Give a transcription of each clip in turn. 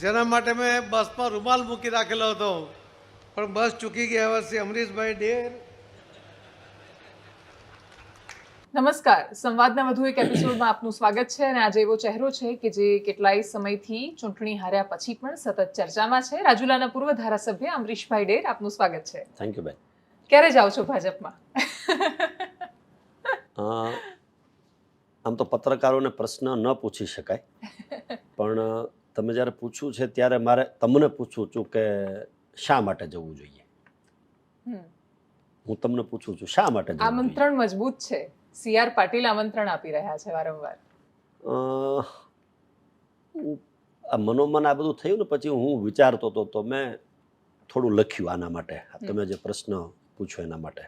જેના માટે મેં બસમાં રૂમાલ મૂકી રાખેલો હતો. પણ બસ ચૂકી ગયા વર્ષે અમરીશભાઈ ડેર. નમસ્કાર. સંવાદના વધુ એક એપિસોડમાં આપનું સ્વાગત છે અને આજે એવો ચહેરો છે કે જે કેટલાય સમયથી ચૂંટણી હાર્યા પછી પણ સતત ચર્ચામાં છે. રાજુલાના પૂર્વ ધારાસભ્ય અમરીશભાઈ ડેર આપનું સ્વાગત છે. થેન્ક યુ બેન ક્યારે જાઓ છો ભાજપમાં? આમ તો પત્રકારોને પ્રશ્ન ન પૂછી શકાય. પણ તમે જ્યારે પૂછ્યું છે ત્યારે મારે તમને પૂછું છું કે શા માટે જવું જોઈએ? હું તમને પૂછું છું શા માટે આમંત્રણ મજબૂત છે. સી આર પાટીલ આમંત્રણ આપી રહ્યા છે વારંવાર. અ, આ મનોમન આ બધું થયું ને પછી હું વિચારતો હતો તો મેં થોડું લખ્યું આના માટે. તમે જે પ્રશ્ન પૂછો એના માટે.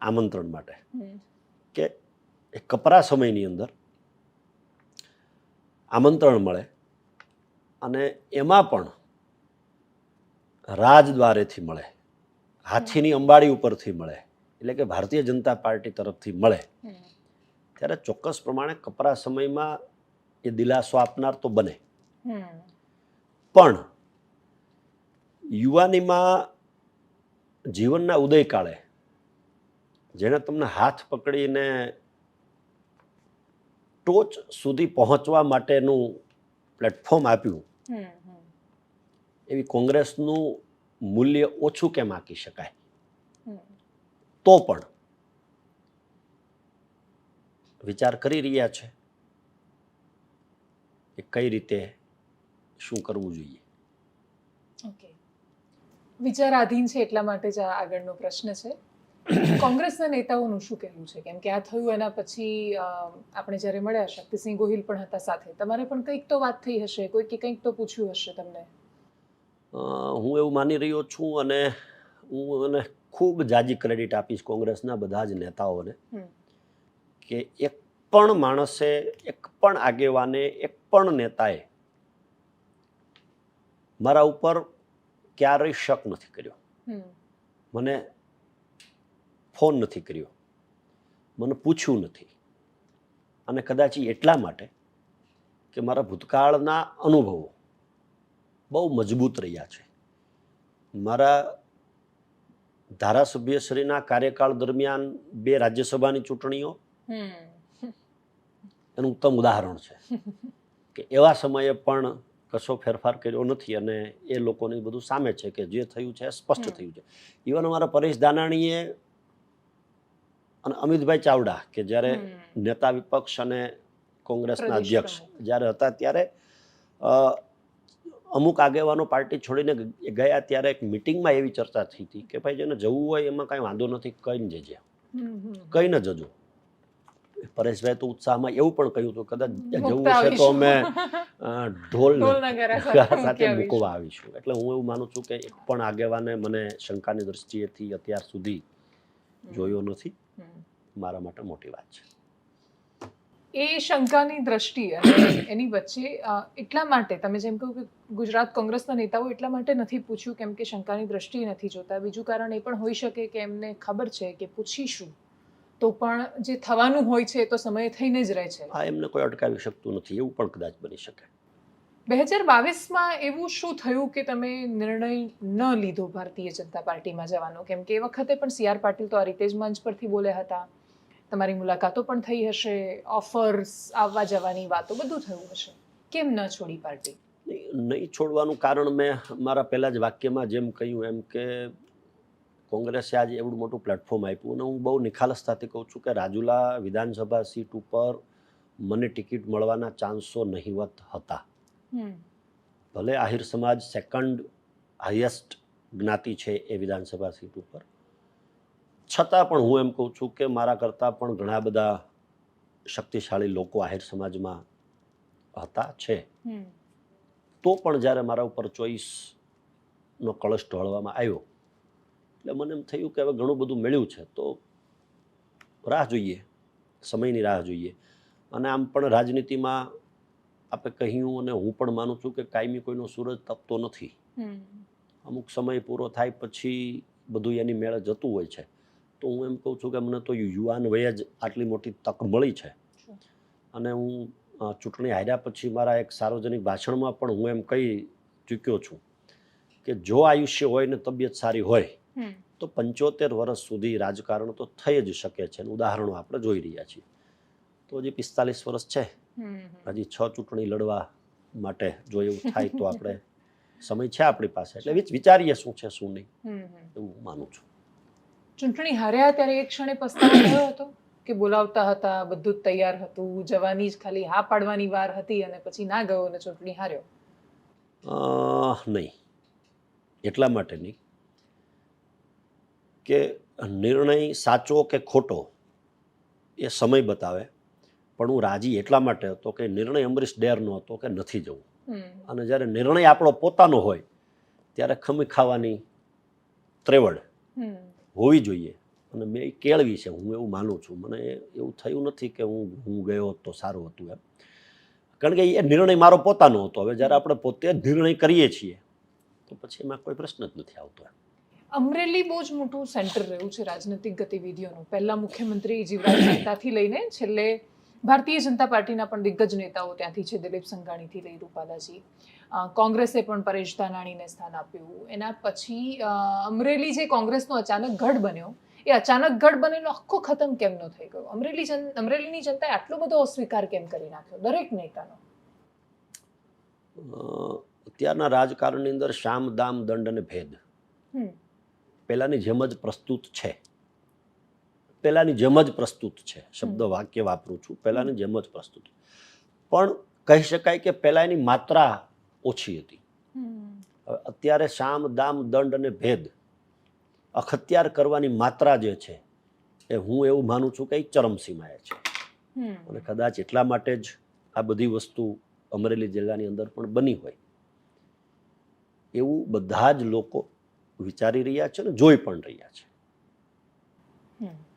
આમંત્રણ માટે. કે કપરા સમયની અંદર આમંત્રણ મળે અને એમાં પણ રાજદ્વારેથી મળે હાથીની અંબાડી ઉપરથી મળે એટલે કે ભારતીય જનતા પાર્ટી તરફથી મળે. ત્યારે ચોક્કસ પ્રમાણે કપરા સમયમાં એ દિલાસો આપનાર તો બને. પણ યુવાનીમાં જીવનના ઉદયકાળે જેણે તમને હાથ પકડીને ટોચ સુધી પહોંચવા માટેનું પ્લેટફોર્મ આપ્યું. એવી કોંગ્રેસનું મૂલ્ય ઓછું કેમ આંકી શકાય? તો પણ વિચાર કરી રહ્યા છે કે કઈ રીતે શું કરવું જોઈએ. ઓકે. વિચારાધીન છે એટલા માટે જ આગળનો પ્રશ્ન છે. કોંગ્રેસના નેતાઓનું શું કહેવું છે? કેમ કે આ થયું એના પછી આપણે જ્યારે મળ્યા શક્તિસિંહ ગોહિલ પણ હતા સાથે. તમારે પણ કંઈક તો વાત થઈ હશે કોઈ કે કંઈક તો પૂછ્યું હશે તમને? હું એવું માની રહ્યો છું અને હું એને ખૂબ જાજી ક્રેડિટ આપીશ કોંગ્રેસના બધા જ નેતાઓને કે એક પણ માણસે એક પણ આગેવાને એક પણ નેતાએ મારા ઉપર ક્યારેય શક નથી કર્યો. મને ફોન નથી કર્યો. મને પૂછ્યું નથી. અને કદાચ એટલા માટે કે મારા ભૂતકાળના અનુભવો બહુ મજબૂત રહ્યા છે. મારા ધારાસભ્યશ્રીના કાર્યકાળ દરમિયાન બે રાજ્યસભાની ચૂંટણીઓ એનું ઉત્તમ ઉદાહરણ છે. કે એવા સમયે પણ કશો ફેરફાર કર્યો નથી અને એ લોકોની બધું સામે છે કે જે થયું છે સ્પષ્ટ થયું છે. ઇવન અમારા પરેશ દાનાણીએ અને અમિતભાઈ ચાવડા કે જ્યારે નેતા વિપક્ષ અને કોંગ્રેસના અધ્યક્ષ જ્યારે હતા ત્યારે અમુક આગેવાનો પાર્ટી છોડીને ગયા ત્યારે એક મિટિંગમાં એવી ચર્ચા થઈ હતી કે ભાઈ જેને જવું હોય એમાં કાંઈ વાંધો નથી કહીને જજે. કહીને જજો. પરેશભાઈ તો ઉત્સાહમાં એવું પણ કહ્યું હતું કદાચ જવું છે તો અમે ઢોલ સાથે. મૂકવા આવીશું. એટલે હું એવું માનું છું કે એક પણ આગેવાને મને શંકાની દ્રષ્ટિએથી અત્યાર સુધી જોયો નથી. મારા માટે મોટી વાત છે. એ શંકાની દ્રષ્ટિ અને એની વચ્ચે એટલા માટે તમે જેમ કહ્યું કે ગુજરાત કોંગ્રેસના નેતાઓ એટલા માટે નથી પૂછ્યું કેમ કે શંકાની દ્રષ્ટિએ નથી જોતા. બીજું કારણ એ પણ હોઈ શકે કે એમને ખબર છે કે પૂછીશું. તો પણ જે થવાનું હોય છે એ તો સમય થઈને જ રહે છે. હા એમને કોઈ અટકાવી શકતું નથી એવું પણ કદાચ બની શકે. બે હજાર બાવીસમાં એવું શું થયું કે તમે નિર્ણય ન લીધો ભારતીય જનતા પાર્ટીમાં જવાનો? કેમ કે એ વખતે પણ સી આર પાટીલ તો આ રીતે જ મંચ પરથી બોલ્યા હતા. તમારી મુલાકાતો પણ થઈ હશે ઓફર્સ આવવા જવાની વાતો બધું થયું હશે. કેમ ન છોડી પાર્ટી? નહીં છોડવાનું કારણ મેં મારા પહેલા જ વાક્યમાં જેમ કહ્યું એમ કે કોંગ્રેસે આજે એવડું મોટું પ્લેટફોર્મ આપ્યું અને હું બહુ નિખાલસતાથી કહું છું કે રાજુલા વિધાનસભા સીટ ઉપર મને ટિકિટ મળવાના ચાન્સો નહિવત હતા. ભલે આહિર સમાજ સેકન્ડ હાઈએસ્ટ જ્ઞાતિ છે એ વિધાનસભા સીટ ઉપર. છતાં પણ હું એમ કહું છું કે મારા કરતાં પણ ઘણા બધા શક્તિશાળી લોકો આહિર સમાજમાં હતા છે. તો પણ જ્યારે મારા ઉપર ચોઈસનો કળશ ઢોળવામાં આવ્યો એટલે મને એમ થયું કે હવે ઘણું બધું મળ્યું છે તો રાહ જોઈએ સમયની રાહ જોઈએ. અને આમ પણ રાજનીતિમાં આપણે કહ્યું અને હું પણ માનું છું કે કાયમી કોઈનો સૂરજ તપતો નથી. અમુક સમય પૂરો થાય પછી બધું એની મેળે જતું હોય છે. તો હું એમ કહું છું કે મને તો યુવાન વયે જ આટલી મોટી તક મળી છે. અને હું ચૂંટણી હાર્યા પછી મારા એક સાર્વજનિક ભાષણમાં પણ હું એમ કહી ચૂક્યો છું કે જો આયુષ્ય હોય ને તબિયત સારી હોય તો પંચોતેર વર્ષ સુધી રાજકારણ તો થઈ જ શકે છે. ઉદાહરણો આપણે જોઈ રહ્યા છીએ. તો હજી પિસ્તાલીસ વર્ષ છે. હજી છ ચૂંટણી લડવા માટે જો એવું થાય તો આપણે સમય છે આપણી પાસે. એટલે વિચ- વિચારીએ શું છે શું નહીં. એવું હું માનું છું. ચૂંટણી હાર્યા ત્યારે એક ક્ષણે પસ્તાવો થયો હતો કે બોલાવતા હતા બધું જ તૈયાર હતું જવાની જ ખાલી હા પાડવાની વાર હતી અને પછી ના ગયો અને ચૂંટણી હાર્યો. અ, નહીં. એટલા માટે નહીં કે નિર્ણય સાચો કે ખોટો એ સમય બતાવે. પણ હું રાજી એટલા માટે હતો કે નિર્ણય અમરીશ ડેરનો હતો કે નથી જવું. અને જ્યારે નિર્ણય આપણો પોતાનો હોય ત્યારે ખમી ખાવાની ત્રેવડ હોવી જોઈએ. અને મેં એ કેળવી છે હું એવું માનું છું. મને એવું થયું નથી કે હું હું ગયો તો સારું હતું એમ. કારણ કે એ નિર્ણય મારો પોતાનો હતો. હવે જ્યારે આપણે પોતે જ નિર્ણય કરીએ છીએ તો પછી એમાં કોઈ પ્રશ્ન જ નથી આવતો એમ. અમરેલી બહુ જ મોટું સેન્ટર રહ્યું છે રાજનૈતિક ગતિવિધિઓનું. પહેલા મુખ્યમંત્રી જીવરાજ મહેતાથી લઈને છેલ્લે ભારતીય જનતા પાર્ટીના પણ દિગ્ગજ નેતાઓ ત્યાંથી છે દિલીપ સંઘાણીથી લઈ રૂપાલાજી. કોંગ્રેસે પણ પરેશ ધાનાણીને સ્થાન આપ્યું. એના પછી અમરેલી જે કોંગ્રેસનો અચાનક ગઢ બન્યો એ અચાનક ગઢ બનેલો આખો ખતમ કેમ ન થઈ ગયો? અમરેલી જન અમરેલીની જનતાએ આટલો બધો અસ્વીકાર કેમ કરી નાખ્યો દરેક નેતાનો? અત્યારના રાજકારણની અંદર શામ દામ દંડ અને ભેદ. હમ. પહેલાંની જેમ જ પ્રસ્તુત છે. પહેલાંની જેમ જ પ્રસ્તુત છે. શબ્દ વાક્ય વાપરું છું. પહેલાંની જેમ જ પ્રસ્તુત. પણ કહી શકાય કે પહેલાં એની માત્રા ઓછી હતી. અત્યારે શામ દામ દંડ અને ભેદ અખત્યાર કરવાની માત્રા જે છે એ હું એવું માનું છું કે એ ચરમસીમાએ છે. અને કદાચ એટલા માટે જ આ બધી વસ્તુ અમરેલી જિલ્લાની અંદર પણ બની હોય. એવું બધા જ લોકો વિચારી રહ્યા છે અને જોઈ પણ રહ્યા છે. હમ.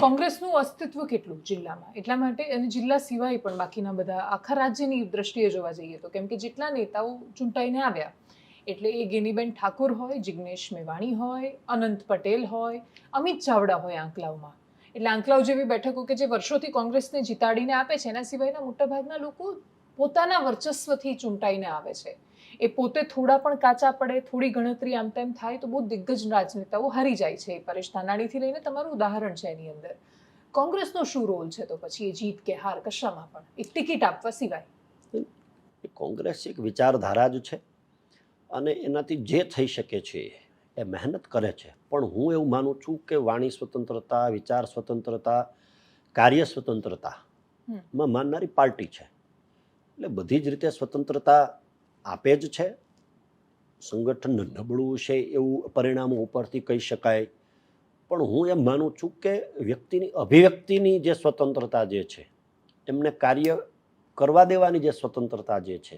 કોંગ્રેસનું અસ્તિત્વ કેટલું જિલ્લામાં? એટલા માટે અને જિલ્લા સિવાય પણ બાકીના બધા આખા રાજ્યની દ્રષ્ટિએ જોવા જઈએ તો, કેમ કે જેટલા નેતાઓ ચૂંટાઈને આવ્યા, એટલે એ ગેનીબેન ઠાકુર હોય, જિગ્નેશ મેવાણી હોય, અનંત પટેલ હોય, અમિત ચાવડા હોય આંકલાવમાં. એટલે આંકલાવ જેવી બેઠકો કે જે વર્ષોથી કોંગ્રેસને જીતાડીને આપે છે, એના સિવાયના મોટાભાગના લોકો પોતાના વર્ચસ્વથી ચૂંટાઈને આવે છે. એ પોતે થોડા પણ કાચા પડે થોડી ગણતરી આમ તેમ થાય તો બહુ દિગ્ગજ રાજનેતાઓ હારી જાય છે એ પરેશ ધાનાણીથી લઈને તમારું ઉદાહરણ છે એની અંદર. કોંગ્રેસનો શું રોલ છે? તો પછી એ જીત કે હાર કશામાં પણ? એક ટિકિટ આપવા સિવાય. કોંગ્રેસ એક વિચારધારા જ છે અને એનાથી જે થઈ શકે છે એ મહેનત કરે છે. પણ હું એવું માનું છું કે વાણી સ્વતંત્રતા વિચાર સ્વતંત્રતા કાર્ય સ્વતંત્રતા માં માનનારી પાર્ટી છે. એટલે બધી જ રીતે સ્વતંત્રતા આપે જ છે. સંગઠન નબળું છે એવું પરિણામો ઉપરથી કહી શકાય. પણ હું એમ માનું છું કે વ્યક્તિની અભિવ્યક્તિની જે સ્વતંત્રતા જે છે એમને કાર્ય કરવા દેવાની જે સ્વતંત્રતા જે છે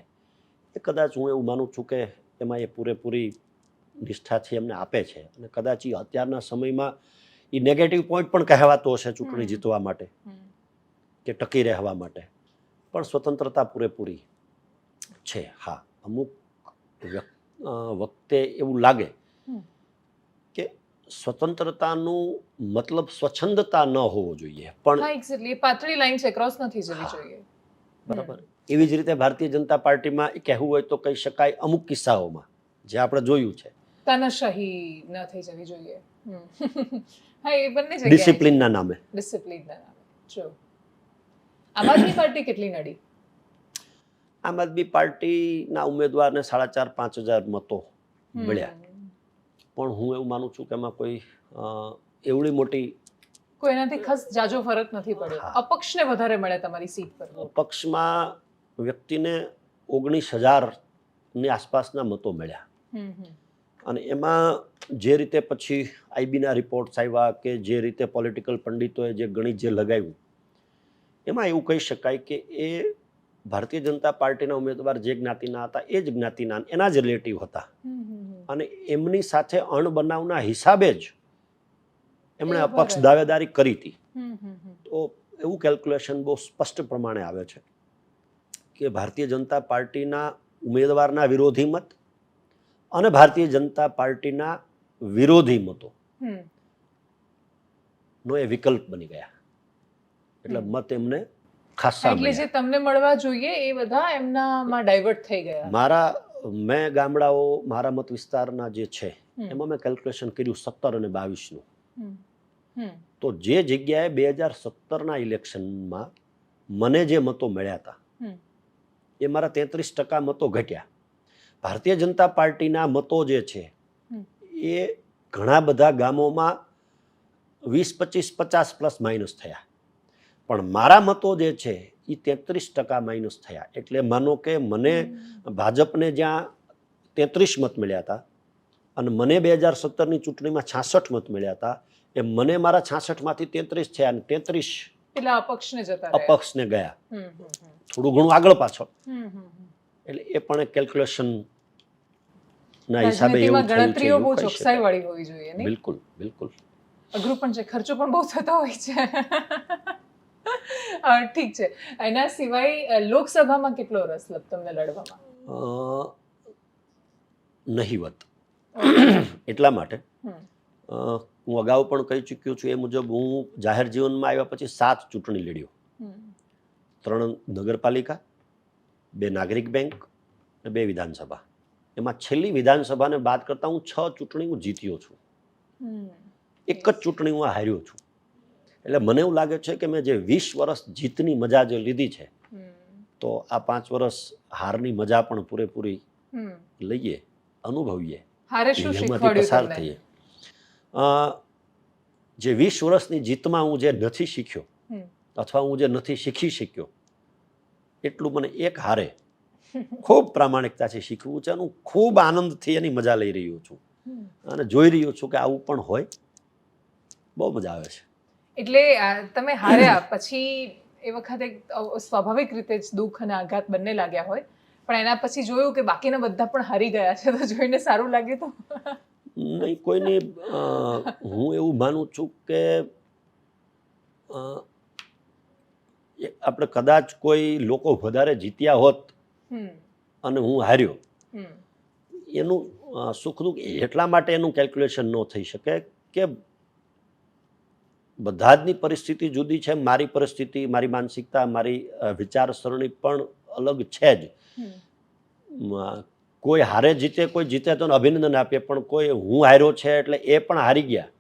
એ કદાચ હું એવું માનું છું કે એમાં એ પૂરેપૂરી નિષ્ઠાથી એમને આપે છે. અને કદાચ એ અત્યારના સમયમાં એ નેગેટિવ પોઈન્ટ પણ કહેવાતો હશે ચૂંટણી જીતવા માટે કે ટકી રહેવા માટે. પણ સ્વતંત્રતા પૂરેપૂરી છે હા. અમુક વખતે એવું લાગે. કે સ્વતંત્રતાનો મતલબ સ્વચ્છંદતા ન હોવો જોઈએ પણ પાતળી લાઈન છે ક્રોસ નથી જવી જોઈએ. બરાબર. એવી જ રીતે ભારતીય જનતા પાર્ટીમાં કહેવું હોય તો કહી શકાય અમુક કિસ્સાઓમાં જે આપણે જોયું છે. તાનાશાહી ન થઈ જવી જોઈએ. હા એ બંને જગ્યાએ ડિસિપ્લિનના નામે. ડિસિપ્લિન ના નામે. જો. આમ આદમી પાર્ટી કેટલી નડી? આમ આદમી પાર્ટીના ઉમેદવારને સાડા ચાર પાંચ હજાર મતો મળ્યા. પણ હું એવું માનું છું કે એમાં કોઈ એવડી મોટી કોઈ એનાથી ખાસ જાજો ફરક નથી પડ્યો. અપક્ષને વધારે મળે તમારી સીટ પર અપક્ષમાં વ્યક્તિને ઓગણીસ હજારની આસપાસના મતો મળ્યા. અને એમાં જે રીતે પછી આઈબીના રિપોર્ટ્સ આવ્યા કે જે રીતે પોલિટિકલ પંડિતોએ જે ગણિત જે લગાવ્યું એમાં એવું કહી શકાય કે એ ભારતીય જનતા પાર્ટીના ઉમેદવાર જે જ્ઞાતિના હતા એ જ જ્ઞાતિના એના જ રિલેટિવ હતા. અને એમની સાથે અણબનાવના હિસાબે જ એમણે અપક્ષ દાવેદારી કરી હતી. તો એવું કેલ્ક્યુલેશન બહુ સ્પષ્ટ પ્રમાણે આવે છે કે ભારતીય જનતા પાર્ટીના ઉમેદવારના વિરોધી મત અને ભારતીય જનતા પાર્ટીના વિરોધી મતો નો એ વિકલ્પ બની ગયા. એટલે મત એમને ખાસા એટલે જે તમને મળવા જોઈએ એ બધા એમનામાં ડાયવર્ટ થઈ ગયા. મારા મેં ગામડાઓ મારા મત વિસ્તારના જે છે એમાં મેં કેલ્ક્યુલેશન કર્યું સત્તર અને બાવીસનું. તો જે જગ્યાએ બે હજાર સત્તરના ઇલેક્શનમાં મને જે મતો મળ્યા હતા એ મારા તેત્રીસ ટકા મતો ઘટ્યા. ભારતીય જનતા પાર્ટીના મતો જે છે એ ઘણા બધા ગામોમાં વીસ પચીસ પચાસ પ્લસ માઇનસ થયા. પણ મારા મતો જે છે એ તેત્રીસ ટકા માઇનસ થયા. એટલે માનો કે મને ભાજપને જ્યાં તેત્રીસ મત મળ્યા હતા અને મને બે હજાર સત્તરની ચૂંટણીમાં છાસઠ મત મળ્યા હતા એ મને મારા છાસઠમાંથી તેત્રીસ થયા અને તેત્રીસ એટલે અપક્ષને જતા અપક્ષને ગયા. થોડું ઘણું આગળ પાછળ. એટલે એ પણ એક કેલ્ક્યુલેશન ના હિસાબે એવું ગણતરીઓ બહુ ચોકસાઈ વાળી હોવી જોઈએ બિલકુલ બિલકુલ. અઘરું પણ છે ખર્ચો પણ બહુ થતો હોય છે. ઠીક છે. એના સિવાય લોકસભામાં કેટલો રસ લગ તમને લડવામાં? નહીવત. એટલા માટે હું અગાઉ પણ કહી ચૂક્યો છું એ મુજબ હું જાહેર જીવનમાં આવ્યા પછી સાત ચૂંટણી લડ્યો. ત્રણ નગરપાલિકા બે નાગરિક બેંક અને બે વિધાનસભા. એમાં છેલ્લી વિધાનસભાને બાદ કરતાં હું છ ચૂંટણી હું જીત્યો છું. એક જ ચૂંટણી હું હાર્યો છું. એટલે મને એવું લાગે છે કે મેં જે વીસ વર્ષ જીતની મજા જે લીધી છે તો આ પાંચ વર્ષ હારની મજા પણ પૂરેપૂરી લઈએ અનુભવીએ. એમાંથી પસાર થઈએ. અ, જે વીસ વર્ષની જીતમાં હું જે નથી શીખ્યો અથવા હું જે નથી શીખી શક્યો એટલું મને એક હારે ખૂબ પ્રામાણિકતાથી શીખવું છે અને હું ખૂબ આનંદથી એની મજા લઈ રહ્યો છું. અને જોઈ રહ્યો છું કે આવું પણ હોય. બહુ મજા આવે છે. એટલે તમે હાર્યા. પછી એ વખતે સ્વાભાવિક રીતે જ દુઃખ અને આઘાત બંને લાગ્યા હોય. પણ એના પછી જોયું કે બાકીના બધા પણ હારી ગયા છે તો જોઈને સારું લાગ્યું તો. નહીં કોઈને હું એવું માનું છું કે આપણે કદાચ કોઈ લોકો વધારે જીત્યા હોત અને હું હાર્યો. એનું સુખ દુઃખ એટલા માટે એનું કેલ્ક્યુલેશન ન થઈ શકે કે બધા જની પરિસ્થિતિ જુદી છે મારી પરિસ્થિતિ મારી માનસિકતા મારી વિચારસરણી પણ અલગ છે જ. કોઈ હારે જીતે કોઈ જીતે તો અભિનંદન આપીએ પણ કોઈ હું હાર્યો છે એટલે એ પણ હારી ગયા.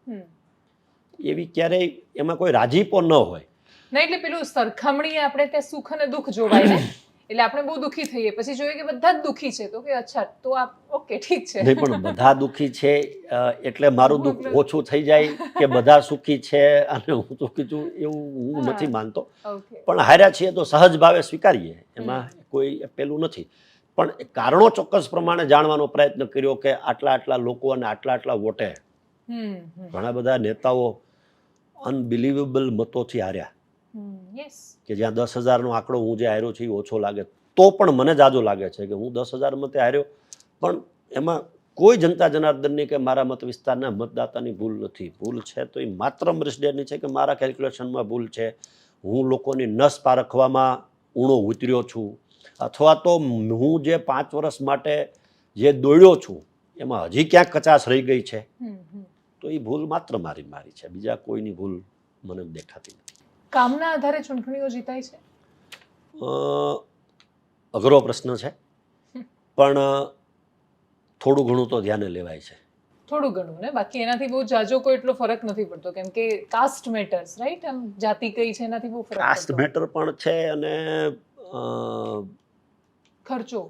એવી ક્યારેય એમાં કોઈ રાજીપો ન હોય. નહીં એટલે પેલું સરખામણી આપણે ત્યાં સુખ અને દુઃખ જોવાય એટલે આપણે બહુ દુઃખી થઈએ. પછી જોઈએ કે બધા જ દુઃખી છે. તો કે અચ્છા તો આપ ઓકે ઠીક છે. નહીં પણ બધા દુઃખી છે એટલે મારું દુઃખ ઓછું થઈ જાય કે બધા સુખી છે અને હું સુખી છું એવું હું નથી માનતો. પણ હાર્યા છીએ તો સહજ ભાવે સ્વીકારીએ. એમાં કોઈ પેલું નથી. પણ કારણો ચોક્કસ પ્રમાણે જાણવાનો પ્રયત્ન કર્યો કે આટલા આટલા લોકો અને આટલા આટલા વોટે. ઘણા બધા નેતાઓ અનબિલિવેબલ મતોથી હાર્યા. કે જ્યાં દસ હજારનો આંકડો હું જે હાર્યો છું એ ઓછો લાગે. તો પણ મને જાજો લાગે છે કે હું દસ હજાર મતે હાર્યો પણ એમાં કોઈ જનતા જનાર્દનની કે મારા મત વિસ્તારના મતદાતાની ભૂલ નથી. ભૂલ છે તો એ માત્ર અમરીશ છે કે મારા કેલ્ક્યુલેશનમાં ભૂલ છે? હું લોકોની નસ પારખવામાં ઊણો ઉતર્યો છું. અથવા તો હું જે પાંચ વર્ષ માટે જે દોડ્યો છું એમાં હજી ક્યાંક કચાશ રહી ગઈ છે? તો એ ભૂલ માત્ર મારી મારી છે. બીજા કોઈની ભૂલ મને દેખાતી નથી. કામના આધારે ચૂંટણીઓ જીતાય છે? અઘરો પ્રશ્ન છે. પણ થોડું ઘણું તો ધ્યાને લેવાય છે. થોડું ઘણું ને? બાકી એનાથી બહુ જાજો કોઈ એટલો ફરક નથી પડતો. કેમ કે કાસ્ટ મેટર્સ રાઈટ આમ જાતિ કઈ છે એનાથી બહુ ફરક કાસ્ટ મેટર પણ છે અને ખર્ચો.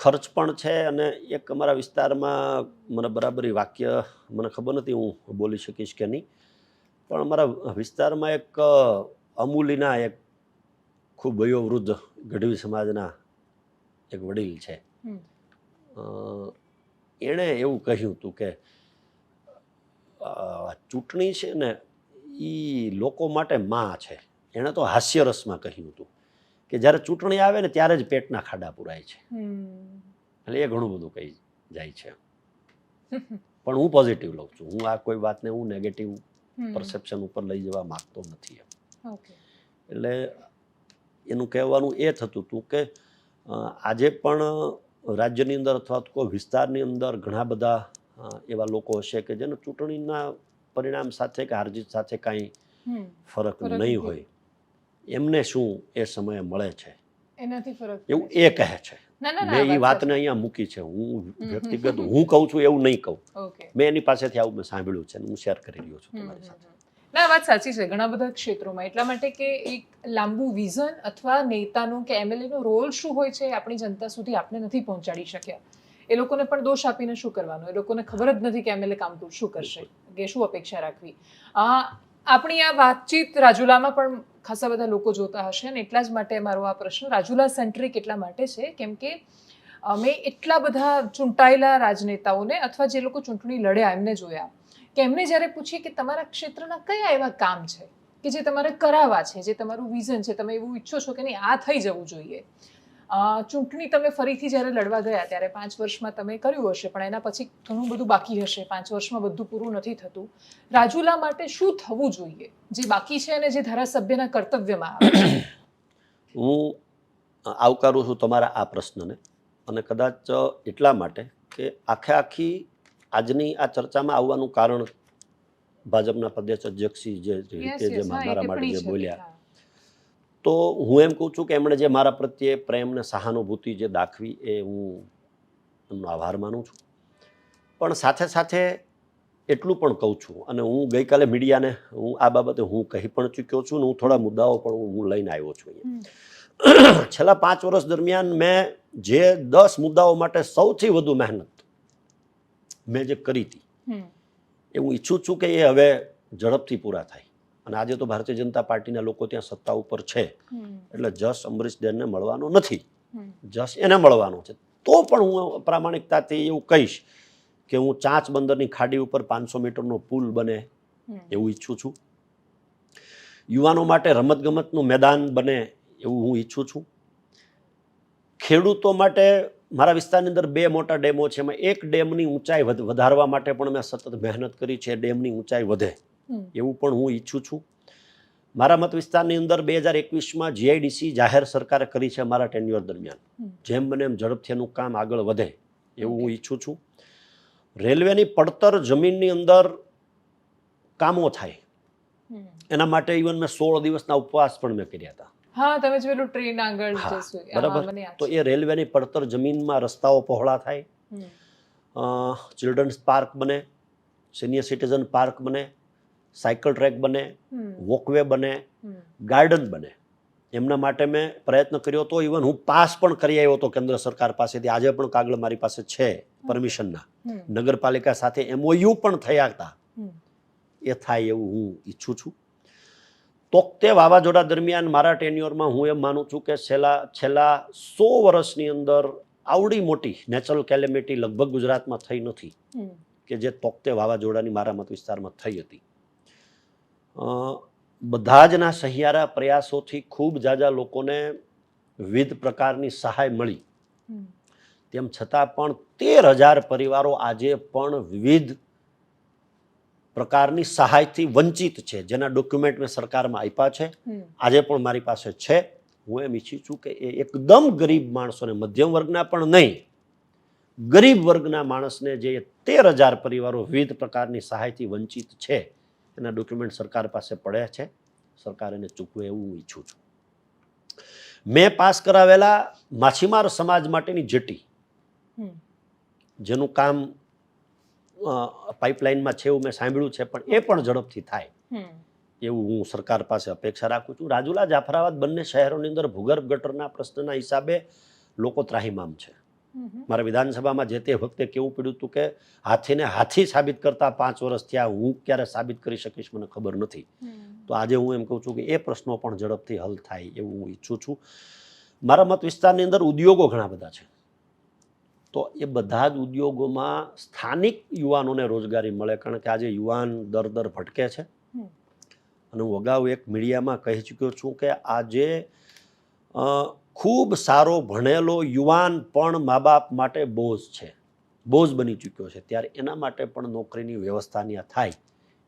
ખર્ચ પણ છે અને એક અમારા વિસ્તારમાં મને બરાબર વાક્ય મને ખબર નથી હું બોલી શકીશ કે નહીં. પણ અમારા વિસ્તારમાં એક અમૂલીના એક ખૂબ વયોવૃદ્ધ ગઢવી સમાજના એક વડીલ છે. એણે એવું કહ્યું હતું કે ચૂંટણી છે ને એ લોકો માટે માં છે. એણે તો હાસ્યરસમાં કહ્યું હતું કે જ્યારે ચૂંટણી આવે ને ત્યારે જ પેટના ખાડા પુરાય છે. એટલે એ ઘણું બધું કહી જાય છે. પણ હું પોઝિટિવ લઉં છું. હું આ કોઈ વાતને હું નેગેટિવ. પરસેપ્શન ઉપર લઈ જવા માગતો નથી એમ. એટલે એનું કહેવાનું એ થતું હતું કે આજે પણ રાજ્યની અંદર અથવા તો કોઈ વિસ્તારની અંદર ઘણા બધા એવા લોકો હશે કે જેને ચૂંટણીના પરિણામ સાથે કે હારજીત સાથે કાંઈ ફરક નહીં હોય. એમને શું એ સમયે મળે છે? એનાથી ફરક એવું એ કહે છે. મેં એ વાતને અહીંયા મૂકી છે. હું વ્યક્તિગત હું કહું છું એવું નહીં કહું. મેં એની પાસેથી આવું મેં સાંભળ્યું છે હું શેર કરી રહ્યો છું તમારી સાથે. ના વાત સાચી છે ઘણા બધા ક્ષેત્રોમાં. એટલા માટે કે એક લાંબુ વિઝન અથવા નેતાનું કે એમએલએનો રોલ શું હોય છે આપણી જનતા સુધી આપણે નથી પહોંચાડી શક્યા. એ લોકોને પણ દોષ આપીને શું કરવાનું? એ લોકોને ખબર જ નથી કે એમએલએ કામ તો શું કરશે. કે શું અપેક્ષા રાખવી? આ આપણી આ વાતચીત રાજુલામાં પણ ખાસા બધા લોકો જોતા હશે અને એટલા જ માટે મારો આ પ્રશ્ન, રાજુલા સેન્ટ્રિક એટલા માટે છે, કેમ કે અમે એટલા બધા ચૂંટાયેલા રાજનેતાઓને અથવા જે લોકો ચૂંટણી લડ્યા, એમને જોયા કે એમને જ્યારે પૂછીએ કે તમારા ક્ષેત્રના કયા એવા કામ છે કે જે તમારે કરાવવા છે, જે તમારું વિઝન છે, તમે એવું ઈચ્છો છો કે નહીં, આ થઈ જવું જોઈએ. ચૂંટણી તમે ફરીથી જ્યારે લડવા ગયા ત્યારે પાંચ વર્ષમાં તમે કર્યું હશે પણ એના પછી ઘણું બધું બાકી હશે. પાંચ વર્ષમાં બધું પૂરું નથી થતું. રાજુલા માટે શું થવું જોઈએ? જે બાકી છે અને જે ધારાસભ્યના કર્તવ્યમાં આવે છે? હું આવકારું છું તમારા આ પ્રશ્નને અને કદાચ એટલા માટે કે આખે આખી આજની આ ચર્ચામાં આવવાનું કારણ ભાજપના પ્રદેશ અધ્યક્ષી જે રીતે જે મારા માટે જે બોલ્યા. તો હું એમ કહું છું કે એમણે જે મારા પ્રત્યે પ્રેમ ને સહાનુભૂતિ જે દાખવી એ હું એમનો આભાર માનું છું. પણ સાથે સાથે એટલું પણ કહું છું અને હું ગઈકાલે મીડિયાને હું આ બાબતે હું કહી પણ ચૂક્યો છું ને હું થોડા મુદ્દાઓ પણ હું- હું લઈને આવ્યો છું અહીંયા. છેલ્લા પાંચ વર્ષ દરમિયાન મેં જે દસ મુદ્દાઓ માટે સૌથી વધુ મહેનત મેં જે કરી હતી એ હું ઈચ્છું છું કે એ હવે ઝડપથી પૂરા થાય. અને આજે તો ભારતીય જનતા પાર્ટીના લોકો ત્યાં સત્તા ઉપર છે. એટલે જસ અમરીશ ડેનને મળવાનો નથી. જસ એને મળવાનો છે. તો પણ હું પ્રામાણિકતાથી એવું કહીશ કે હું ચાંચ બંદરની ખાડી ઉપર પાંચસો મીટરનો પુલ બને એવું ઈચ્છું છું. યુવાનો માટે રમતગમતનું મેદાન બને એવું હું ઈચ્છું છું. ખેડૂતો માટે મારા વિસ્તારની અંદર બે મોટા ડેમો છે. એમાં એક ડેમની ઊંચાઈ વધ- વધારવા માટે પણ મેં સતત મહેનત કરી છે. ડેમની ઊંચાઈ વધે. એવું પણ હું ઈચ્છું છું. મારા મત વિસ્તારની અંદર બે હજાર એકવીસમાં જીઆઈડીસી જાહેર સરકારે કરી છે મારા ટેન્યુઅર દરમિયાન. જેમ બને એમ ઝડપથી એનું કામ આગળ વધે એવું હું ઈચ્છું છું. રેલવેની પડતર જમીનની અંદર કામો થાય. એના માટે ઇવન મેં સોળ દિવસના ઉપવાસ પણ મેં કર્યા હતા. હા તમે જે પેલું ટ્રેન આગળ હા, જશું હા, બરાબર તો એ રેલવેની પડતર જમીનમાં રસ્તાઓ પહોળા થાય. ચિલ્ડ્રન્સ પાર્ક બને સિનિયર સિટીઝન પાર્ક બને સાયકલ ટ્રેક બને વોકવે બને ગાર્ડન બને. એમના માટે મેં પ્રયત્ન કર્યો હતો ઇવન હું પાસ પણ કરી આવ્યો હતો કેન્દ્ર સરકાર પાસેથી. આજે પણ કાગળ મારી પાસે છે પરમિશનના. નગરપાલિકા સાથે એમઓયુ પણ થયા હતા. એ થાય એવું હું ઈચ્છું છું. તોકતે વાવાઝોડા દરમિયાન મારા ટેન્યુઅરમાં હું એમ માનું છું કે છેલ્લા છેલ્લા સો વર્ષની અંદર આવડી મોટી નેચરલ કેલેમિટી લગભગ ગુજરાતમાં થઈ નથી. કે જે તોકતે વાવાઝોડાની મારા મત વિસ્તારમાં થઈ હતી. અ, બધા જના સહિયારા પ્રયાસોથી ખૂબ જાજા લોકોને વિવિધ પ્રકારની સહાય મળી. તેમ છતાં પણ તેર હજાર પરિવારો આજે પણ વિવિધ પ્રકારની સહાયથી વંચિત છે જેના ડોક્યુમેન્ટ મેં સરકારમાં આપ્યા છે. આજે પણ મારી પાસે છે. હું એમ ઈચ્છું છું કે એ એકદમ ગરીબ માણસોને મધ્યમ વર્ગના પણ નહીં ગરીબ વર્ગના માણસને જે તેર હજાર પરિવારો વિવિધ પ્રકારની સહાયથી વંચિત છે એના ડોક્યુમેન્ટ સરકાર પાસે પડ્યા છે. સરકાર એને ચૂકવે એવું હું ઈચ્છું છું. મેં પાસ કરાવેલા માછીમાર સમાજ માટેની જેટી. જેનું કામ પાઇપલાઇનમાં છે એવું મેં સાંભળ્યું છે પણ એ પણ ઝડપથી થાય. એવું હું સરકાર પાસે અપેક્ષા રાખું છું. રાજુલા જાફરાબાદ બંને શહેરોની અંદર ભૂગર્ભ ગટરના પ્રશ્નના હિસાબે લોકો ત્રાહિમામ છે. મારા વિધાનસભામાં જે તે વખતે કેવું પડ્યું હતું કે હાથીને હાથી સાબિત કરતા પાંચ વર્ષ થયા હું ક્યારે સાબિત કરી શકીશ મને ખબર નથી. તો આજે હું એમ કહું છું કે એ પ્રશ્નો પણ ઝડપથી હલ થાય એવું હું ઈચ્છું છું. મારા મત વિસ્તારની અંદર ઉદ્યોગો ઘણા બધા છે. તો એ બધા જ ઉદ્યોગોમાં સ્થાનિક યુવાનોને રોજગારી મળે કારણ કે આજે યુવાન દર દર ભટકે છે. અને હું અગાઉ એક મીડિયામાં કહી ચૂક્યો છું કે આજે ખૂબ સારો ભણેલો યુવાન પણ મા બાપ માટે બોજ છે. બોજ બની ચૂક્યો છે. ત્યારે એના માટે પણ નોકરીની વ્યવસ્થા ત્યાં થાય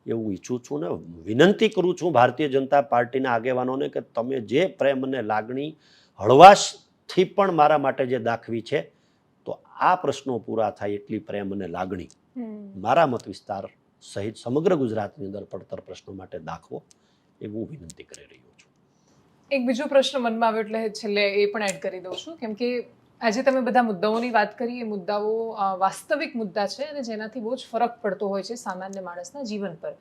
એવું ઈચ્છું છું ને વિનંતી કરું છું ભારતીય જનતા પાર્ટીના આગેવાનોને કે તમે જે પ્રેમ અને લાગણી હળવાશથી પણ મારા માટે જે દાખવી છે તો આ પ્રશ્નો પૂરા થાય એટલી પ્રેમ અને લાગણી. મારા મત વિસ્તાર સહિત સમગ્ર ગુજરાતની અંદર પડતર પ્રશ્નો માટે દાખવો એ હું વિનંતી કરી રહ્યો એક બીજો પ્રશ્ન મનમાં આવ્યો એટલે છેલ્લે એ પણ એડ કરી દઉં છું. કેમ કે આજે તમે બધા મુદ્દાઓની વાત કરી, એ મુદ્દાઓ વાસ્તવિક મુદ્દા છે અને જેનાથી બહુ જ ફરક પડતો હોય છે સામાન્ય માણસના જીવન પર.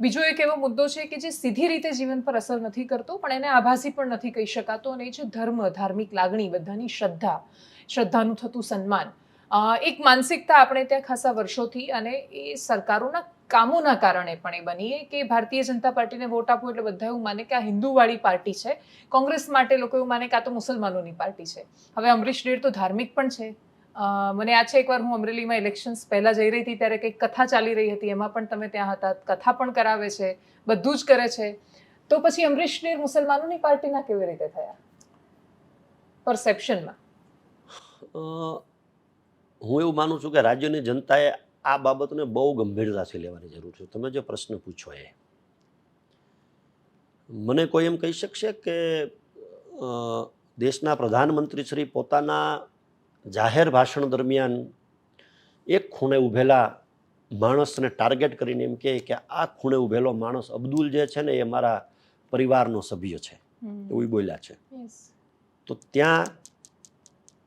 બીજો એક એવો મુદ્દો છે કે જે સીધી રીતે જીવન પર અસર નથી કરતો, પણ એને આભાસી પણ નથી કહી શકાતો અને એ છે ધર્મ, ધાર્મિક લાગણી, બધાની શ્રદ્ધા, શ્રદ્ધાનું થતું સન્માન. એક માનસિકતા આપણે ત્યાં ખાસા વર્ષોથી અને એ સરકારોના કામોના કારણે પણ એ બની કે ભારતીય જનતા પાર્ટીને વોટ આપવો એટલે બધા એવું માને કે આ હિન્દુવાળી પાર્ટી છે. કોંગ્રેસ માટે લોકો એવું માને કે આ તો મુસલમાનોની પાર્ટી છે. હવે અમરીશ ડેડ તો ધાર્મિક પણ છે. મને આ છે એકવાર હું અમરેલીમાં ઇલેક્શન્સ પહેલાં જઈ રહી હતી ત્યારે કંઈક કથા ચાલી રહી હતી. એમાં પણ તમે ત્યાં હતા, કથા પણ કરાવે છે, બધું જ કરે છે. તો પછી અમરીશ ડેડ મુસલમાનોની પાર્ટીના કેવી રીતે થયા? પરસેપ્શનમાં હું એવું માનું છું કે રાજ્યની જનતાએ આ બાબતને બહુ ગંભીરતાથી લેવાની જરૂર છે. તમે જે પ્રશ્ન પૂછો એ. મને કોઈ એમ કહી શકશે કે દેશના પ્રધાનમંત્રી શ્રી પોતાના જાહેર ભાષણ દરમિયાન એક ખૂણે ઊભેલા માણસને ટાર્ગેટ કરીને એમ કહે કે આ ખૂણે ઊભેલો માણસ અબ્દુલ જે છે ને એ મારા પરિવારનો સભ્ય છે. એવું બોલ્યા છે. તો ત્યાં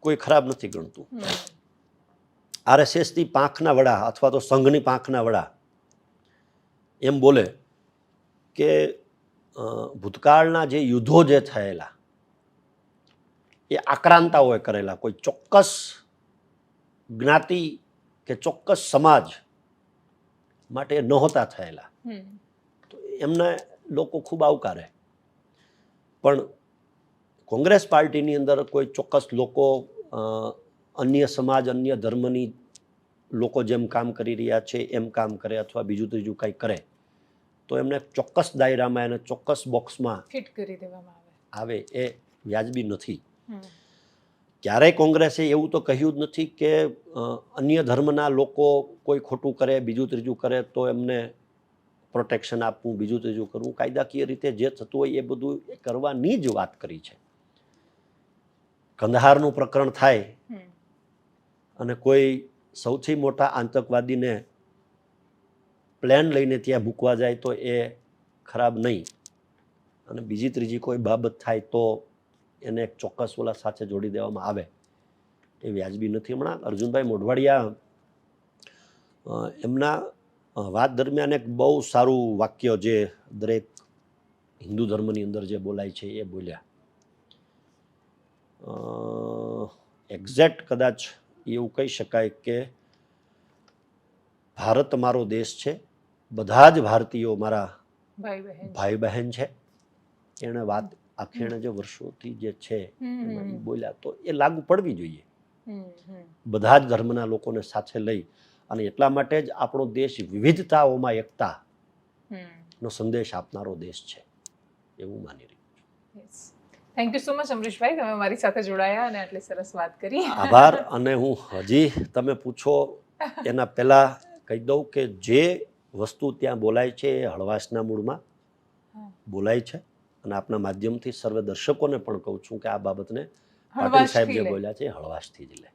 કોઈ ખરાબ નથી ગણતું. આરએસએસની પાંખના વડા અથવા તો સંઘની પાંખના વડા એમ બોલે કે ભૂતકાળના જે યુદ્ધો જે થયેલા એ આક્રાંતાઓએ કરેલા. કોઈ ચોક્કસ જ્ઞાતિ કે ચોક્કસ સમાજ માટે નહોતા થયેલા. તો એમને લોકો ખૂબ આવકારે. પણ કોંગ્રેસ પાર્ટીની અંદર કોઈ ચોક્કસ લોકો અન્ય સમાજ અન્ય ધર્મની લોકો જેમ કામ કરી રહ્યા છે એમ કામ કરે અથવા બીજું ત્રીજું કંઈ કરે તો એમને ચોક્કસ દાયરામાં એને ચોક્કસ બોક્સમાં ફિટ કરી દેવામાં આવે. એ વ્યાજબી નથી. ક્યારેય કોંગ્રેસે એવું તો કહ્યું જ નથી કે અન્ય ધર્મના લોકો કોઈ ખોટું કરે બીજું ત્રીજું કરે તો એમને પ્રોટેક્શન આપવું બીજું ત્રીજું કરવું. કાયદાકીય રીતે જે થતું હોય એ બધું કરવાની જ વાત કરી છે. કંદહારનું પ્રકરણ થાય. અને કોઈ સૌથી મોટા આતંકવાદીને પ્લેન લઈને ત્યાં મૂકવા જાય તો એ ખરાબ નહીં. અને બીજી ત્રીજી કોઈ બાબત થાય તો એને એક ચોક્કસ ઓલા સાથે જોડી દેવામાં આવે. એ વ્યાજબી નથી. હમણાં અર્જુનભાઈ મોઢવાડિયા એમના વાત દરમિયાન એક બહુ સારું વાક્ય જે દરેક હિન્દુ ધર્મની અંદર જે બોલાય છે એ બોલ્યા. એક્ઝેક્ટ કદાચ એવું કહી શકાય કે ભારત મારો દેશ છે. બધા જ ભારતીયો મારા ભાઈ બહેન છે. એણે વાત આખી જે વર્ષોથી જે છે બોલ્યા તો એ લાગુ પડવી જોઈએ. બધા જ ધર્મના લોકોને સાથે લઈ અને એટલા માટે જ આપણો દેશ વિવિધતાઓમાં એકતા નો સંદેશ આપનારો દેશ છે. એવું માની રહ્યું thank you so much Amrishbhai તમે મારી સાથે જોડાયા અને આટલી સરસ વાત કરી. આભાર અને હું હજી તમે પૂછો એના પહેલાં કહી દઉં કે જે વસ્તુ ત્યાં બોલાય છે એ હળવાશના મૂળમાં બોલાય છે. અને આપના માધ્યમથી સર્વે દર્શકોને પણ કહું છું કે આ બાબતને પાટીલ સાહેબ જે બોલ્યા છે એ હળવાશથી જ લે.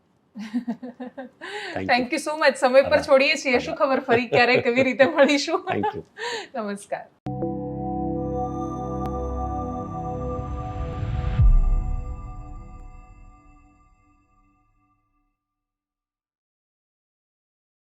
થેન્ક યુ સો મચ સમય પર. છોડીએ છીએ. શું ખબર ફરી ક્યારે કેવી રીતે મળીશું? થેન્ક યુ નમસ્કાર.